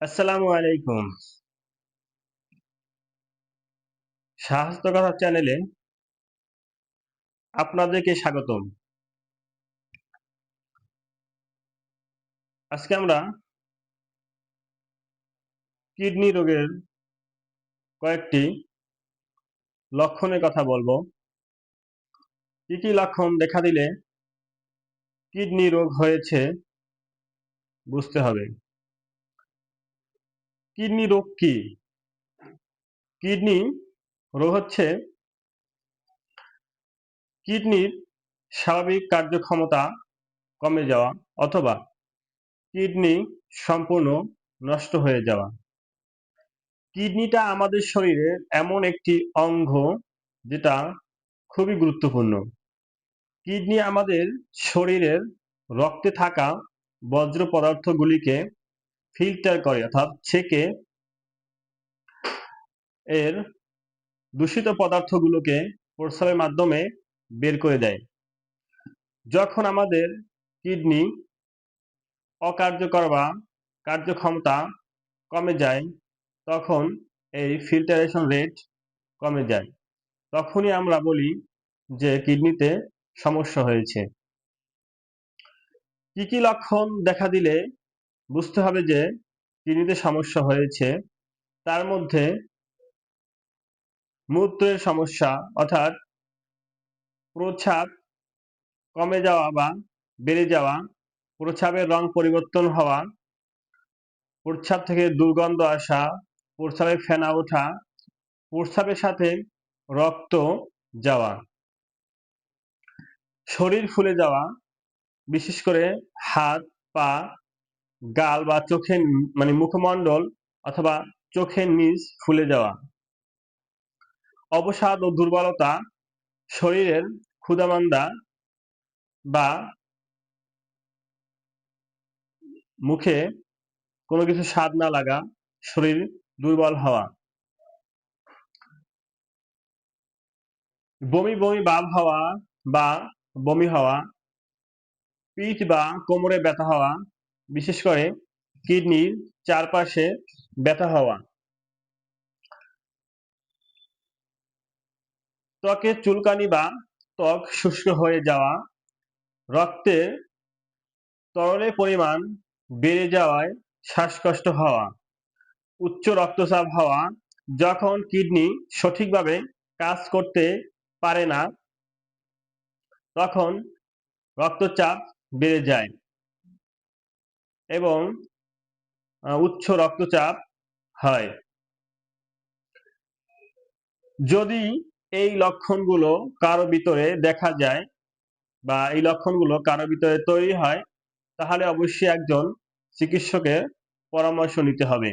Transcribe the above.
আসসালামু আলাইকুম। স্বাস্থ্য কথা চ্যানেলে আপনাদেরকে স্বাগতম। আজকে আমরা কিডনি রোগের কয়েকটি লক্ষণের কথা বলব। কি কি লক্ষণ দেখা দিলে কিডনি রোগ হয়েছে বুঝতে হবে। কিডনি রোগ কি? কিডনি রোগ হচ্ছে কিডনির স্বাভাবিক কার্যক্ষমতা কমে যাওয়া অথবা কিডনি সম্পূর্ণ নষ্ট হয়ে যাওয়া। কিডনিটা আমাদের শরীরের এমন একটি অঙ্গ যেটা খুবই গুরুত্বপূর্ণ। কিডনি আমাদের শরীরের রক্তে থাকা বজ্র পদার্থগুলিকে ফিল্টার করে অর্থাৎ ছেকে এর দূষিত পদার্থগুলোকে প্রস্রাবের মাধ্যমে বের করে দেয়। যখন আমাদের কিডনি অকার্যকর বা কার্যক্ষমতা কমে যায়, তখন এই ফিল্টারেশন রেট কমে যায়। তখনই আমরা বলি যে কিডনিতে সমস্যা হয়েছে। কি কি লক্ষণ দেখা দিলে বুঝতে হবে যে কিডনিতে সমস্যা হয়েছে, তার মধ্যে মূত্রের সমস্যা অর্থাৎ প্রস্রাব কমে যাওয়া বা বেড়ে যাওয়া প্রস্রাবের রং পরিবর্তন হওয়া প্রস্রাব থেকে দুর্গন্ধ আসা প্রস্রাবে ফেনা ওঠা প্রস্রাবের সাথে রক্ত যাওয়া, শরীর ফুলে যাওয়া, বিশেষ করে হাত, পা গাল বা চোখের মানে মুখমণ্ডল অথবা চোখের নিচ ফুলে যাওয়া অবসাদ ও দুর্বলতা শরীরের ক্ষুদামান্দা বা মুখে কোনো কিছু স্বাদ না লাগা, শরীর দুর্বল হওয়া। বমি বমি ভাব হওয়া বা বমি হওয়া, পিঠ বা কোমরে ব্যথা হওয়া বিশেষ করে কিডনির চারপাশে ব্যথা হওয়া। ত্বকে চুলকানি বা ত্বক শুষ্ক হয়ে যাওয়া, রক্তে তরলের পরিমাণ বেড়ে যাওয়ায় শ্বাসকষ্ট হওয়া, উচ্চ রক্তচাপ হওয়া, যখন কিডনি সঠিকভাবে কাজ করতে পারে না, তখন রক্তচাপ বেড়ে যায়। এবং উচ্চ রক্তচাপ হয়। যদি এই লক্ষণগুলো কারও ভিতরে দেখা যায় বা এই লক্ষণগুলো কারও ভিতরে তৈরি হয়, তাহলে অবশ্যই একজন চিকিৎসকের পরামর্শ নিতে হবে।